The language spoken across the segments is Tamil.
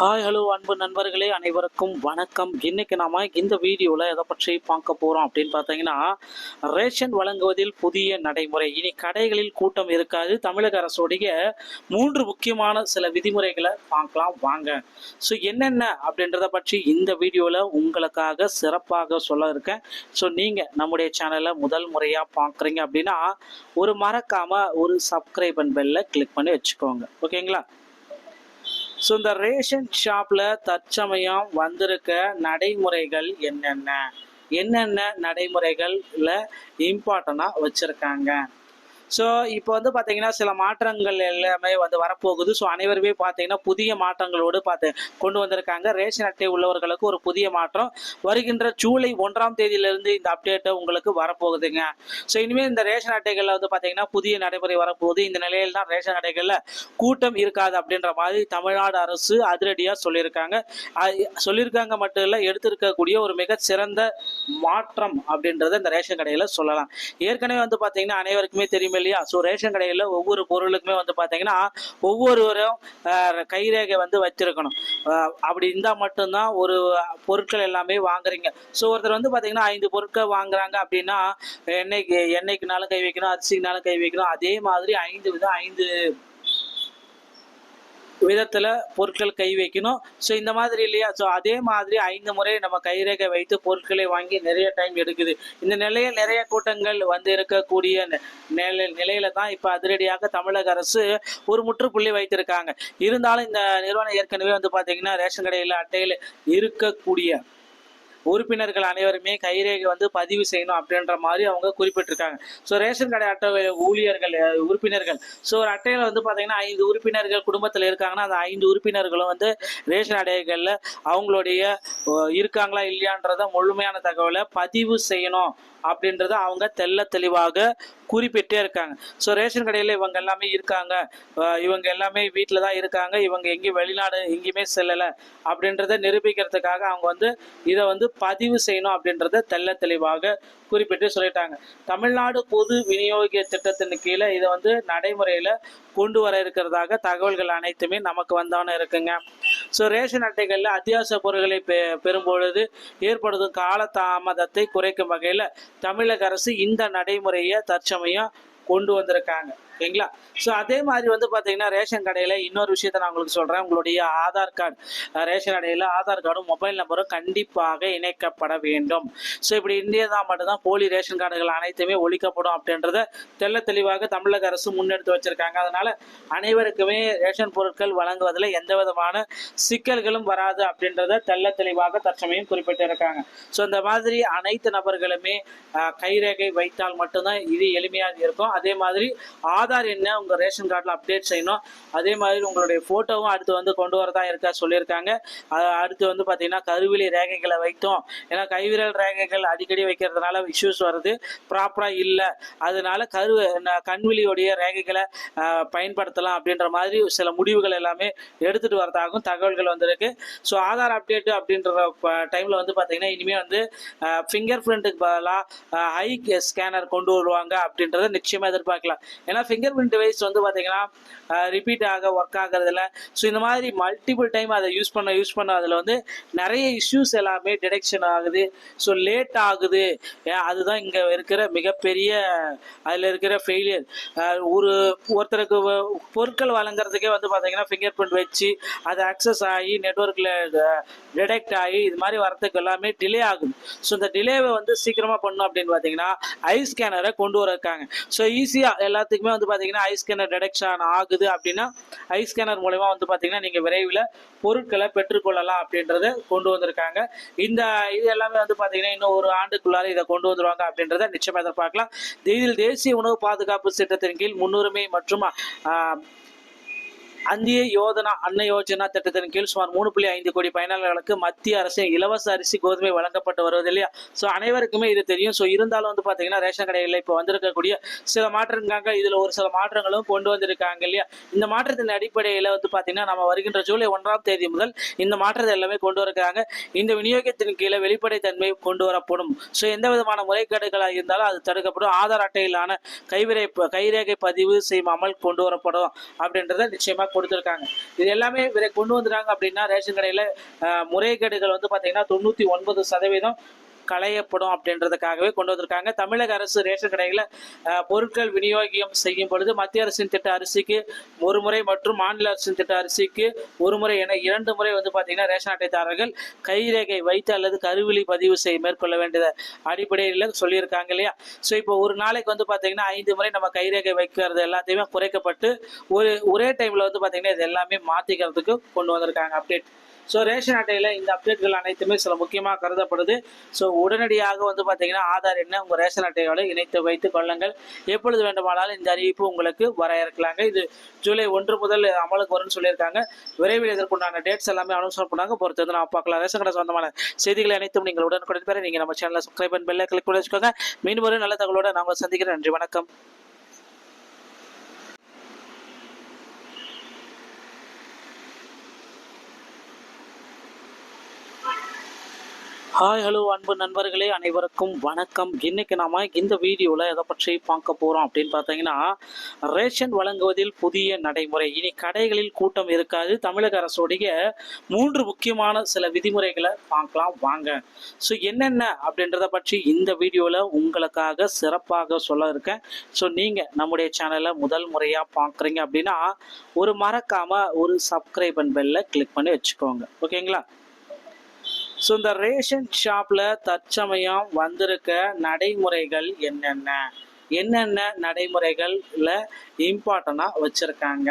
ஹாய் ஹலோ அன்பு நண்பர்களே அனைவருக்கும் வணக்கம். இன்னைக்கு நாம இந்த வீடியோவில் எதை பற்றி பார்க்க போகிறோம் அப்படின்னு பார்த்தீங்கன்னா ரேஷன் வழங்குவதில் புதிய நடைமுறை. இனி கடைகளில் கூட்டம் இருக்காது. தமிழக அரசுடைய மூன்று முக்கியமான சில விதிமுறைகளை பார்க்கலாம் வாங்க. ஸோ என்னென்ன அப்படின்றத பற்றி இந்த வீடியோவில் உங்களுக்காக சிறப்பாக சொல்ல இருக்கேன். ஸோ நீங்கள் நம்முடைய சேனலை முதல் முறையாக பார்க்குறீங்க அப்படின்னா ஒரு மறக்காமல் ஒரு சப்ஸ்கிரைப் அண்ட் பெல்லை கிளிக் பண்ணி வச்சுக்கோங்க. ஓகேங்களா ஸோ இந்த ரேஷன் ஷாப்பில் தற்சமயம் வந்திருக்க நடைமுறைகள் என்னென்ன? என்னென்ன நடைமுறைகளில் இம்பார்ட்டண்ட்டாக வச்சுருக்காங்க? ஸோ இப்போ வந்து பார்த்தீங்கன்னா சில மாற்றங்கள் எல்லாமே வந்து வரப்போகுது. ஸோ அனைவருமே பார்த்தீங்கன்னா புதிய மாற்றங்களோடு பார்த்து கொண்டு வந்திருக்காங்க. ரேஷன் அட்டை உள்ளவர்களுக்கு ஒரு புதிய மாற்றம். வருகின்ற ஜூலை ஒன்றாம் தேதியிலிருந்து இந்த அப்டேட்டை உங்களுக்கு வரப்போகுதுங்க. ஸோ இனிமேல் இந்த ரேஷன் அட்டைகளில் வந்து பார்த்தீங்கன்னா புதிய நடைமுறை வரப்போகுது. இந்த நிலையில் தான் ரேஷன் அட்டைகளில் கூட்டம் இருக்காது அப்படின்ற மாதிரி தமிழ்நாடு அரசு அதிரடியாக சொல்லியிருக்காங்க. சொல்லியிருக்காங்க மட்டும் இல்லை எடுத்திருக்கக்கூடிய ஒரு மிக சிறந்த மாற்றம் அப்படின்றத இந்த ரேஷன் கடையில் சொல்லலாம். ஏற்கனவே வந்து பார்த்தீங்கன்னா அனைவருக்குமே தெரியுமே இல்லையா? ஸோ ரேஷன் கடையில் ஒவ்வொரு பொருளுக்குமே வந்து பார்த்தீங்கன்னா ஒவ்வொருவரும் கைரேகை வந்து வச்சிருக்கணும். அப்படி இருந்தால் மட்டும்தான் ஒரு பொருட்கள் எல்லாமே வாங்குறீங்க. ஸோ ஒருத்தர் வந்து பார்த்தீங்கன்னா ஐந்து பொருட்கள் வாங்குறாங்க அப்படின்னா எண்ணெய்க்கு எண்ணெய்க்குனாலும் கை வைக்கணும் அரிசிக்குனாலும் கை வைக்கணும். அதே மாதிரி ஐந்து விதம் ஐந்து விதத்தில் பொருட்கள் கை வைக்கணும். ஸோ இந்த மாதிரி இல்லையா? ஸோ அதே மாதிரி ஐந்து முறை நம்ம கைரேகை வைத்து பொருட்களை வாங்கி நிறைய டைம் எடுக்குது. இந்த நிலையில் நிறைய கூட்டங்கள் வந்து இருக்கக்கூடிய நிலை நிலையில தான் இப்போ அதிரடியாக தமிழக அரசு ஒரு முற்றுப்புள்ளி வைத்திருக்காங்க. இருந்தாலும் இந்த நிறுவனம் ஏற்கனவே வந்து பார்த்தீங்கன்னா ரேஷன் கடையில் அட்டையில் இருக்கக்கூடிய உறுப்பினர்கள் அனைவருமே கைரேகை வந்து பதிவு செய்யணும் அப்படின்ற மாதிரி அவங்க குறிப்பிட்டிருக்காங்க. ஸோ ரேஷன் கடை அட்டை ஊழியர்கள் உறுப்பினர்கள். ஸோ ஒரு அட்டையில் வந்து பார்த்தீங்கன்னா ஐந்து உறுப்பினர்கள் குடும்பத்தில் இருக்காங்கன்னா அந்த ஐந்து உறுப்பினர்களும் வந்து ரேஷன் அடைகளில் அவங்களுடைய இருக்காங்களா இல்லையான்றத முழுமையான தகவலை பதிவு செய்யணும். அப்படின்றத அவங்க தெள்ள தெளிவாக குறிப்பிட்டே இருக்காங்க. ஸோ ரேஷன் கடையில் இவங்க எல்லாமே இருக்காங்க. அஹ் இவங்க எல்லாமே வீட்டில் தான் இருக்காங்க. இவங்க எங்கேயும் வெளிநாடு எங்கேயுமே செல்லலை அப்படின்றத நிரூபிக்கிறதுக்காக அவங்க வந்து இதை வந்து பதிவு செய்யணும் அப்படின்றத தெள்ள தெளிவாக குறிப்பிட்டு சொல்லிட்டாங்க. தமிழ்நாடு பொது விநியோக திட்டத்தின் கீழே இதை வந்து நடைமுறையில் கொண்டு வர இருக்கிறதாக தகவல்கள் அனைத்துமே நமக்கு வந்தவன இருக்குங்க. ஸோ ரேஷன் அட்டைகளில் அத்தியாவசிய பொருட்களை பெ பெறும்பொழுது ஏற்படுத்தும் கால தாமதத்தை குறைக்கும் வகையில் தமிழக அரசு இந்த நடைமுறையை தற்சமயம் கொண்டு வந்திருக்காங்க. ஓகேங்களா ஸோ அதே மாதிரி வந்து பார்த்தீங்கன்னா ரேஷன் கடையில் இன்னொரு விஷயத்த நான் உங்களுக்கு சொல்கிறேன் உங்களுடைய ஆதார் கார்டு ரேஷன் கடையில் ஆதார் கார்டும் மொபைல் நம்பரும் கண்டிப்பாக இணைக்கப்பட வேண்டும். ஸோ இப்படி இந்தியா தான் மட்டும்தான் போலி ரேஷன் கார்டுகள் அனைத்துமே ஒழிக்கப்படும் அப்படின்றத தெள்ள தெளிவாக தமிழக அரசு முன்னெடுத்து வச்சிருக்காங்க. அதனால அனைவருக்குமே ரேஷன் பொருட்கள் வழங்குவதில் எந்த விதமான சிக்கல்களும் வராது அப்படின்றத தெள்ள தெளிவாக தற்சமயம் குறிப்பிட்டிருக்காங்க. ஸோ இந்த மாதிரி அனைத்து நபர்களுமே கைரேகை வைத்தால் மட்டும்தான் இது எளிமையாக இருக்கும். அதே மாதிரி ஆதார் ஆதார் என்ன உங்கள் ரேஷன் கார்டில் அப்டேட் செய்யணும். அதே மாதிரி உங்களுடைய ஃபோட்டோவும் அடுத்து வந்து கொண்டு வரதா இருக்கா சொல்லியிருக்காங்க. அடுத்து வந்து பார்த்தீங்கன்னா கருவிழி ரேகைகளை வைத்தோம். ஏன்னா கைவிரல் ரேகைகள் அடிக்கடி வைக்கிறதுனால இஷ்யூஸ் வருது. ப்ராப்பராக இல்லை. அதனால கரு ந- கண்விழியோடைய ரேகைகளை பயன்படுத்தலாம் அப்படின்ற மாதிரி சில முடிவுகள் எல்லாமே எடுத்துட்டு வரதாகவும் தகவல்கள் வந்திருக்கு. ஸோ ஆதார் அப்டேட் அப்படின்ற டைமில் வந்து பார்த்தீங்கன்னா இனிமேல் வந்து ஃபிங்கர் பிரிண்ட்டுக்கு பதிலாக ஹை ஸ்கேனர் கொண்டு வருவாங்க அப்படின்றத நிச்சயமாக எதிர்பார்க்கலாம். ஏன்னா ஃபிங்கர் பிரிண்ட் வைஸ் வந்து பார்த்தீங்கன்னா ரிப்பீட் ஆக ஒர்க் ஆகிறதுல. ஸோ இந்த மாதிரி மல்டிபிள் டைம் அதை யூஸ் பண்ண யூஸ் பண்ண அதில் வந்து நிறைய இஷ்யூஸ் எல்லாமே டிடெக்ஷன் ஆகுது. ஸோ லேட் ஆகுது. அதுதான் இங்கே இருக்கிற மிகப்பெரிய அதில் இருக்கிற ஃபெயிலியர் ஒரு ஒருத்தருக்கு பொருட்கள் வழங்குறதுக்கே வந்து பார்த்தீங்கன்னா ஃபிங்கர் பிரிண்ட் வச்சு அது அக்சஸ் ஆகி நெட்ஒர்க்கில் டிடெக்ட் ஆகி இது மாதிரி வரதுக்கு எல்லாமே டிலே ஆகுது. ஸோ இந்த டிலேவை வந்து சீக்கிரமாக பண்ணும் அப்படின்னு பார்த்தீங்கன்னா ஐ ஸ்கேனரை கொண்டு வர இருக்காங்க ஸோ ஈஸியாக எல்லாத்துக்குமே வந்து பார்த்தீங்கன்னா ஐ ஸ்கேனர் டிடெக்ஷன் ஆகுது அப்படின்னா ஐ ஸ்கேனர் மூலயமா வந்து பார்த்தீங்கன்னா நீங்கள் விரைவில் பொருட்களை பெற்றுக்கொள்ளலாம் அப்படின்றத கொண்டு வந்திருக்காங்க. இந்த இது எல்லாமே வந்து பார்த்தீங்கன்னா இன்னும் ஒரு ஆண்டுக்குள்ளார இதை கொண்டு வந்துருவாங்க அப்படின்றத நிச்சயமாக எதிர்பார்க்கலாம். இதில் தேசிய உணவு பாதுகாப்பு திட்டத்தின் கீழ் முன்னுரிமை மற்றும் அந்திய யோதனா அன்ன யோஜனா திட்டத்தின் கீழ் சுமார் மூணு புள்ளி ஐந்து கோடி பயனாளர்களுக்கு மத்திய அரசு இலவச அரிசி கோதுமை வழங்கப்பட்டு வருவது இல்லையா? ஸோ அனைவருக்குமே இது தெரியும். ஸோ இருந்தாலும் வந்து பார்த்தீங்கன்னா ரேஷன் கடையில் இப்போ வந்திருக்கக்கூடிய சில மாற்றங்கள் இதில் ஒரு சில மாற்றங்களும் கொண்டு வந்திருக்காங்க இல்லையா? இந்த மாற்றத்தின் அடிப்படையில் வந்து பார்த்தீங்கன்னா நம்ம வருகின்ற ஜூலை ஒன்றாம் தேதி முதல் இந்த மாற்றத்தை எல்லாமே கொண்டு வருகிறாங்க இந்த விநியோகத்தின் கீழே வெளிப்படைத்தன்மை கொண்டு வரப்படும். ஸோ எந்த விதமான முறைகேடுகளாக இருந்தாலும் அது தடுக்கப்படும். ஆதார் அட்டையிலான கைவிரை கைரேகை பதிவு செய்யாமல் கொண்டு வரப்படும் அப்படின்றத நிச்சயமாக கொடுத்துருக்காங்க. இது எல்லாமே இவரை கொண்டு வந்துட்டாங்க அப்படின்னா ரேஷன் கடையில் முறைகேடுகள் வந்து பார்த்தீங்கன்னா தொண்ணூற்றி ஒன்பது சதவீதம். களையப்படும் அப்படின்றதுக்காகவே கொண்டு வந்திருக்காங்க. தமிழக அரசு ரேஷன் கடைகளில் பொருட்கள் விநியோகம் செய்யும் பொழுது மத்திய அரசின் திட்ட அரிசிக்கு ஒரு முறை மற்றும் மாநில அரசின் திட்ட அரிசிக்கு ஒரு முறை என இரண்டு முறை வந்து பார்த்தீங்கன்னா ரேஷன் அட்டைதாரர்கள் கைரேகை வைத்து அல்லது கருவிழி பதிவு செய்ய மேற்கொள்ள வேண்டிய அடிப்படையில் சொல்லியிருக்காங்க இல்லையா? ஸோ இப்போ ஒரு நாளைக்கு வந்து பார்த்தீங்கன்னா ஐந்து முறை நம்ம கைரேகை வைக்கிறது எல்லாத்தையுமே குறைக்கப்பட்டு ஒரு ஒரே டைமில் வந்து பார்த்தீங்கன்னா இது எல்லாமே மாற்றிக்கிறதுக்கு கொண்டு வந்திருக்காங்க. அப்டேட் ஸோ ரேஷன் அட்டையில் இந்த அப்டேட்கள் அனைத்துமே சில முக்கியமாக கருதப்படுது. ஸோ உடனடியாக வந்து பார்த்தீங்கன்னா ஆதார் என்ன உங்கள் ரேஷன் அட்டையோடு இணைத்து வைத்து கொள்ளுங்கள். எப்பொழுது வேண்டுமானாலும் இந்த அறிவிப்பு உங்களுக்கு வர இருக்கலாங்க இது ஜூலை ஒன்று முதல் அமலுக்கு வரும்னு சொல்லியிருக்காங்க. விரைவில் இதற்குண்டான டேட்ஸ் எல்லாமே அனௌன்ஸ் பண்ணாங்க. பொறுத்து வந்து நான் பார்க்கலாம். ரேஷன் கடை சொந்தமான செய்திகளை அனைத்தும் நீங்கள் உடனுக்குடன் பெற. நீங்கள் நம்ம சேனலை சப்ஸ்கிரைப் பண்ணி பெல்லை கிளிக் பண்ணி வச்சுக்கோங்க. மீண்டும் ஒரு நல்ல தகவலோட நாங்கள் சந்திக்கிறேன். நன்றி. வணக்கம். ஹாய் ஹலோ அன்பு நண்பர்களே அனைவருக்கும் வணக்கம். இன்னைக்கு நாம இந்த வீடியோவில் எதை பற்றி பார்க்க போகிறோம் அப்படின்னு பார்த்தீங்கன்னா ரேஷன் வழங்குவதில் புதிய நடைமுறை. இனி கடைகளில் கூட்டம் இருக்காது. தமிழக அரசுடைய மூன்று முக்கியமான சில விதிமுறைகளை பார்க்கலாம் வாங்க. ஸோ என்னென்ன அப்படின்றத பற்றி இந்த வீடியோவில் உங்களுக்காக சிறப்பாக சொல்ல இருக்கேன். ஸோ நீங்கள் நம்முடைய சேனலை முதல் முறையாக பார்க்குறீங்க அப்படின்னா ஒரு மறக்காமல் ஒரு சப்ஸ்கிரைப் அண்ட் பெல்லை கிளிக் பண்ணி வச்சுக்கோங்க. ஓகேங்களா ஸோ இந்த ரேஷன் ஷாப்பில் தற்சமயம் வந்திருக்க நடைமுறைகள் என்னென்ன? என்னென்ன நடைமுறைகளில் இம்பார்ட்டண்ட்டாக வச்சுருக்காங்க?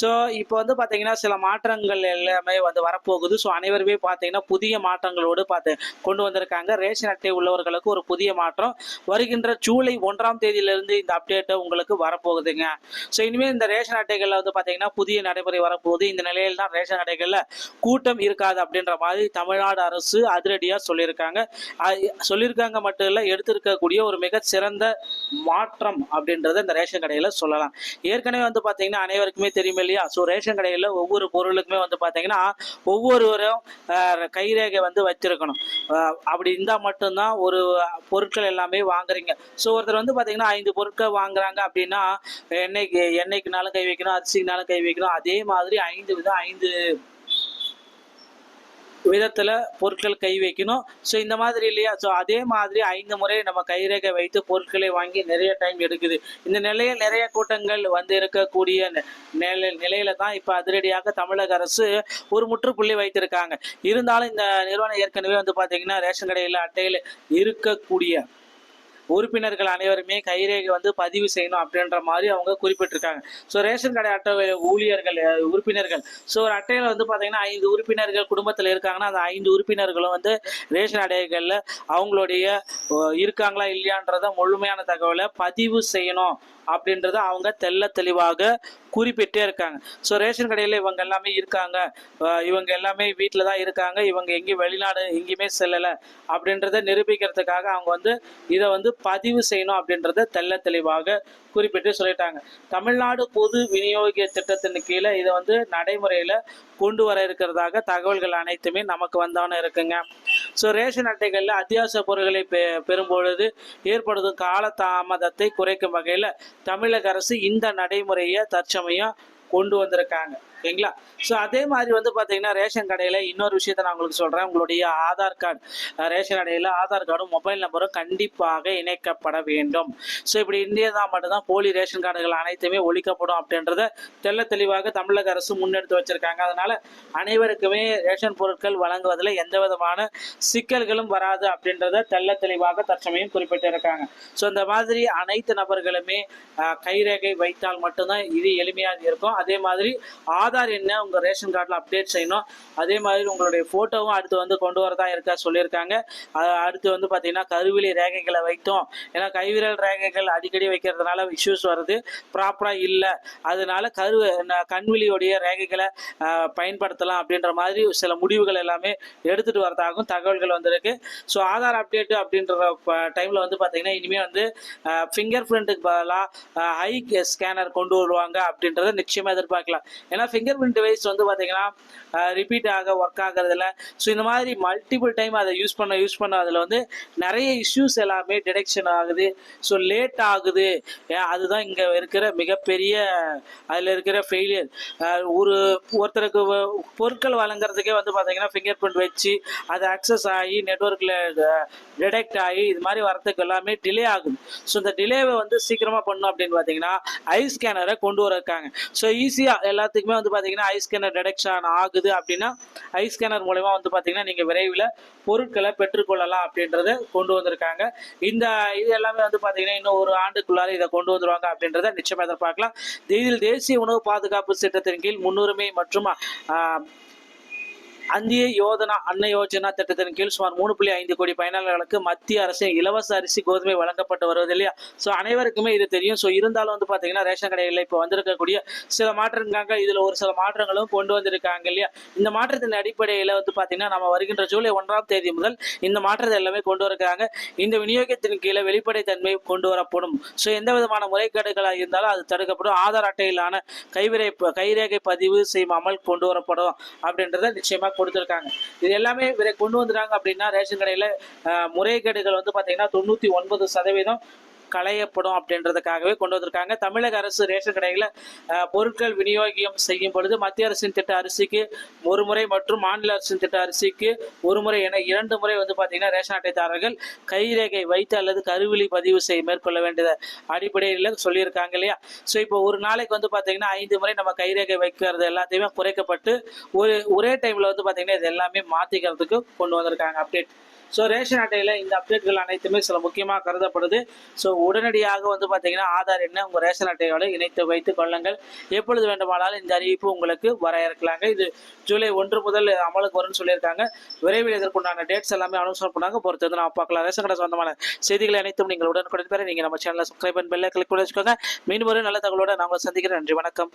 ஸோ இப்போ வந்து பார்த்தீங்கன்னா சில மாற்றங்கள் எல்லாமே வந்து வரப்போகுது. ஸோ அனைவருமே பார்த்தீங்கன்னா புதிய மாற்றங்களோடு பார்த்து கொண்டு வந்திருக்காங்க. ரேஷன் அட்டை உள்ளவர்களுக்கு ஒரு புதிய மாற்றம். வருகின்ற ஜூலை ஒன்றாம் தேதியிலிருந்து இந்த அப்டேட்டை உங்களுக்கு வரப்போகுதுங்க. ஸோ இனிமேல் இந்த ரேஷன் அட்டைகளில் வந்து பார்த்தீங்கன்னா புதிய நடைமுறை வரப்போகுது. இந்த நிலையில் தான் ரேஷன் அட்டைகளில் கூட்டம் இருக்காது அப்படின்ற மாதிரி தமிழ்நாடு அரசு அதிரடியாக சொல்லியிருக்காங்க. சொல்லியிருக்காங்க மட்டும் இல்லை எடுத்திருக்கக்கூடிய ஒரு மிக சிறந்த மாற்றம் அப்படின்றத இந்த ரேஷன் கடையில் சொல்லலாம். ஏற்கனவே வந்து பார்த்தீங்கன்னா அனைவருக்குமே தெரியுமே இல்லையா? ஸோ ரேஷன் கடையில் ஒவ்வொரு பொருளுக்குமே வந்து பார்த்தீங்கன்னா ஒவ்வொருவரும் கைரேகை வந்து வச்சிருக்கணும். அஹ், அப்படி இருந்தால் மட்டும்தான் ஒரு பொருட்கள் எல்லாமே வாங்குறீங்க. ஸோ ஒருத்தர் வந்து பார்த்தீங்கன்னா ஐந்து பொருட்கள் வாங்குறாங்க அப்படின்னா எண்ணெய்க்கு எண்ணெய்க்குனாலும் கை வைக்கணும் அரிசிக்குனாலும் கை வைக்கணும். அதே மாதிரி ஐந்து விதம் ஐந்து விதத்தில் பொருட்கள் கை வைக்கணும். ஸோ இந்த மாதிரி இல்லையா? ஸோ அதே மாதிரி ஐந்து முறை நம்ம கைரேகை வைத்து பொருட்களை வாங்கி நிறைய டைம் எடுக்குது. இந்த நிலையில் நிறைய கூட்டங்கள் வந்து இருக்கக்கூடிய நிலை நிலையில தான் இப்போ அதிரடியாக தமிழக அரசு ஒரு முற்றுப்புள்ளி வைத்திருக்காங்க. இருந்தாலும் இந்த நிறுவனம் ஏற்கனவே வந்து பார்த்தீங்கன்னா ரேஷன் கடையில் அட்டையில் இருக்கக்கூடிய உறுப்பினர்கள் அனைவருமே கைரேகை வந்து பதிவு செய்யணும் அப்படின்ற மாதிரி அவங்க குறிப்பிட்டிருக்காங்க. ஸோ ரேஷன் கடை அட்டை ஊழியர்கள் உறுப்பினர்கள். ஸோ ஒரு அட்டையில் வந்து பார்த்தீங்கன்னா ஐந்து உறுப்பினர்கள் குடும்பத்தில் இருக்காங்கன்னா அந்த ஐந்து உறுப்பினர்களும் வந்து ரேஷன் அடைகளில் அவங்களுடைய இருக்காங்களா இல்லையான்றத முழுமையான தகவலை பதிவு செய்யணும் அப்படின்றத அவங்க தெள்ள தெளிவாக குறிப்பிட்டே இருக்காங்க. ஸோ ரேஷன் கடையில் இவங்க எல்லாமே இருக்காங்க. இவங்க எல்லாமே வீட்டில் தான் இருக்காங்க. இவங்க எங்கேயும் வெளிநாடு எங்கேயுமே செல்லலை அப்படின்றத நிரூபிக்கிறதுக்காக அவங்க வந்து இதை வந்து பதிவு செய்யணும் அப்படின்றத தெள்ள தெளிவாக குறிப்பிட்டு சொல்லிட்டாங்க. தமிழ்நாடு பொது விநியோக திட்டத்தின் கீழே இதை வந்து நடைமுறையில் கொண்டு வர இருக்கிறதாக தகவல்கள் அனைத்துமே நமக்கு வந்தவன இருக்குங்க. ஸோ ரேஷன் அட்டைகளில் அத்தியாவசிய பொருட்களை பெ பெறும்பொழுது ஏற்படுத்தும் கால தாமதத்தை குறைக்கும் வகையில் தமிழக அரசு இந்த நடைமுறையை தற்சமயம் கொண்டு வந்திருக்காங்க. ஓகேங்களா ஸோ அதே மாதிரி வந்து பார்த்தீங்கன்னா ரேஷன் கடையில் இன்னொரு விஷயத்த நான் உங்களுக்கு சொல்கிறேன் உங்களுடைய ஆதார் கார்டு ரேஷன் கடையில் ஆதார் கார்டும் மொபைல் நம்பரும் கண்டிப்பாக இணைக்கப்பட வேண்டும். ஸோ இப்படி இந்தியா மட்டும்தான் போலி ரேஷன் கார்டுகள் அனைத்துமே ஒழிக்கப்படும் அப்படின்றத தெள்ள தெளிவாக தமிழக அரசு முன்னெடுத்து வச்சிருக்காங்க. அதனால அனைவருக்குமே ரேஷன் பொருட்கள் வழங்குவதில் எந்த விதமான சிக்கல்களும் வராது அப்படின்றத தெள்ள தெளிவாக தற்சமயம் குறிப்பிட்டிருக்காங்க. ஸோ இந்த மாதிரி அனைத்து நபர்களுமே கைரேகை வைத்தால் மட்டும்தான் இது எளிமையாக இருக்கும். அதே மாதிரி ஆதார் ஆதார் என்ன உங்கள் ரேஷன் கார்டில் அப்டேட் செய்யணும். அதே மாதிரி உங்களுடைய ஃபோட்டோவும் அடுத்து வந்து கொண்டு வரதா இருக்கா சொல்லியிருக்காங்க. அடுத்து வந்து பார்த்தீங்கன்னா கருவிழி ரேகைகளை வைத்தோம். ஏன்னா கைவிரல் ரேகைகள் அடிக்கடி வைக்கிறதுனால இஷ்யூஸ் வருது. ப்ராப்பராக இல்லை. அதனால கரு ந- கண்விழியோடைய ரேகைகளை பயன்படுத்தலாம் அப்படின்ற மாதிரி சில முடிவுகள் எல்லாமே எடுத்துட்டு வரதாகவும் தகவல்கள் வந்திருக்கு. ஸோ ஆதார் அப்டேட் அப்படின்ற டைமில் வந்து பார்த்தீங்கன்னா இனிமேல் வந்து ஃபிங்கர் பிரிண்ட்டுக்கு பதிலாக ஹை ஸ்கேனர் கொண்டு வருவாங்க அப்படின்றத நிச்சயமாக எதிர்பார்க்கலாம். ஏன்னா ஃபிங்கர் பிரிண்ட் டிவைஸ் வந்து பார்த்தீங்கன்னா ரிப்பீட் ஆக ஒர்க் ஆகிறதுல. ஸோ இந்த மாதிரி மல்டிபிள் டைம் அதை யூஸ் பண்ண யூஸ் பண்ண அதில் வந்து நிறைய இஷ்யூஸ் எல்லாமே டிடெக்ஷன் ஆகுது. ஸோ லேட் ஆகுது. அதுதான் இங்கே இருக்கிற மிகப்பெரிய அதில் இருக்கிற ஃபெயிலியர் ஒரு ஒருத்தருக்கு பொருட்கள் வழங்குறதுக்கே வந்து பார்த்தீங்கன்னா ஃபிங்கர் பிரிண்ட் வச்சு அது அக்சஸ் ஆகி நெட்ஒர்க்கில் டிடெக்ட் ஆகி இது மாதிரி வரத்துக்கு எல்லாமே டிலே ஆகுது. ஸோ இந்த டிலேவை வந்து சீக்கிரமாக பண்ணும் அப்படின்னு பார்த்தீங்கன்னா ஐ ஸ்கேனரை கொண்டு வர இருக்காங்க ஸோ ஈஸியாக எல்லாத்துக்குமே வந்து பார்த்தீங்கன்னா ஐ ஸ்கேனர் டிடெக்ஷன் ஆகுது அப்படின்னா ஐ ஸ்கேனர் மூலயமா வந்து பார்த்தீங்கன்னா நீங்கள் விரைவில் பொருட்களை பெற்றுக்கொள்ளலாம் அப்படின்றத கொண்டு வந்திருக்காங்க. இந்த இது எல்லாமே வந்து பார்த்தீங்கன்னா இன்னும் ஒரு ஆண்டுக்குள்ளார இதை கொண்டு வந்துருவாங்க அப்படின்றத நிச்சயமாக எதிர்பார்க்கலாம். இதில் தேசிய உணவு பாதுகாப்பு திட்டத்தின் கீழ் முன்னுரிமை மற்றும் அந்திய யோதனா அன்ன யோஜனா திட்டத்தின் கீழ் சுமார் மூணு புள்ளி ஐந்து கோடி பயனாளர்களுக்கு மத்திய அரசு இலவச அரிசி கோதுமை வழங்கப்பட்டு வருவது இல்லையா? ஸோ அனைவருக்குமே இது தெரியும். ஸோ இருந்தாலும் வந்து பார்த்தீங்கன்னா ரேஷன் கடைகளில் இப்போ வந்திருக்கக்கூடிய சில மாற்றங்கள் இதில் ஒரு சில மாற்றங்களும் கொண்டு வந்திருக்காங்க இல்லையா? இந்த மாற்றத்தின் அடிப்படையில் வந்து பார்த்தீங்கன்னா நம்ம வருகின்ற ஜூலை ஒன்றாம் தேதி முதல் இந்த மாற்றத்தை எல்லாமே கொண்டு வருகிறாங்க இந்த விநியோகத்தின் கீழே வெளிப்படைத்தன்மை கொண்டு வரப்படும். ஸோ எந்த விதமான முறைகேடுகளாக இருந்தாலும் அது தடுக்கப்படும். ஆதார் அட்டையிலான கைவிரை கைரேகை பதிவு செய்யாமல் கொண்டு வரப்படும் அப்படின்றத நிச்சயமாக கொடுத்துருக்காங்க. இது எல்லாமே இவரை கொண்டு வந்துட்டாங்க அப்படின்னா ரேஷன் கடையில் முறைகேடுகள் வந்து பார்த்தீங்கன்னா தொண்ணூற்றி ஒன்பது சதவீதம் களையப்படும் அப்படின்றதுக்காகவே கொண்டு வந்திருக்காங்க. தமிழக அரசு ரேஷன் கடைகளில் பொருட்கள் விநியோகம் செய்யும் பொழுது மத்திய அரசின் திட்ட அரிசிக்கு ஒரு முறை மற்றும் மாநில அரசின் திட்ட அரிசிக்கு ஒரு முறை என இரண்டு முறை வந்து பார்த்தீங்கன்னா ரேஷன் அட்டைதாரர்கள் கைரேகை வைத்து அல்லது கருவிழி பதிவு செய்ய மேற்கொள்ள வேண்டிய அடிப்படையில் சொல்லியிருக்காங்க இல்லையா? ஸோ இப்போ ஒரு நாளைக்கு வந்து பார்த்தீங்கன்னா ஐந்து முறை நம்ம கைரேகை வைக்கிறது எல்லாத்தையுமே குறைக்கப்பட்டு ஒரு ஒரே டைமில் வந்து பார்த்தீங்கன்னா இது எல்லாமே மாற்றிக்கிறதுக்கு கொண்டு வந்திருக்காங்க. அப்டேட் ஸோ ரேஷன் அட்டையில் இந்த அப்டேட்கள் அனைத்துமே சில முக்கியமாக கருதப்படுது. ஸோ உடனடியாக வந்து பார்த்தீங்கன்னா ஆதார் எண்ணை உங்கள் ரேஷன் அட்டையோடு இணைத்து வைத்து கொள்ளுங்கள். எப்பொழுது வேண்டுமானாலும் இந்த அறிவிப்பு உங்களுக்கு வர இருக்கலாங்க இது ஜூலை ஒன்று முதல் அமலுக்கு வரும்னு சொல்லியிருக்காங்க. விரைவில் இதற்குண்டான டேட்ஸ் எல்லாமே அனௌன்ஸ் பண்ணாங்க. பொறுத்து வந்து நான் பார்க்கலாம். ரேஷன் கடை சொந்தமான செய்திகளை அனைத்தும் நீங்கள் உடனுக்குடன் பெற. நீங்கள் நம்ம சேனலை சப்ஸ்கிரைப் பண்ணி பெல்லை கிளிக் பண்ணி வச்சுக்கோங்க. மீண்டும் ஒரு நல்ல தகவலோட நாங்கள் சந்திக்கிறேன். நன்றி. வணக்கம்.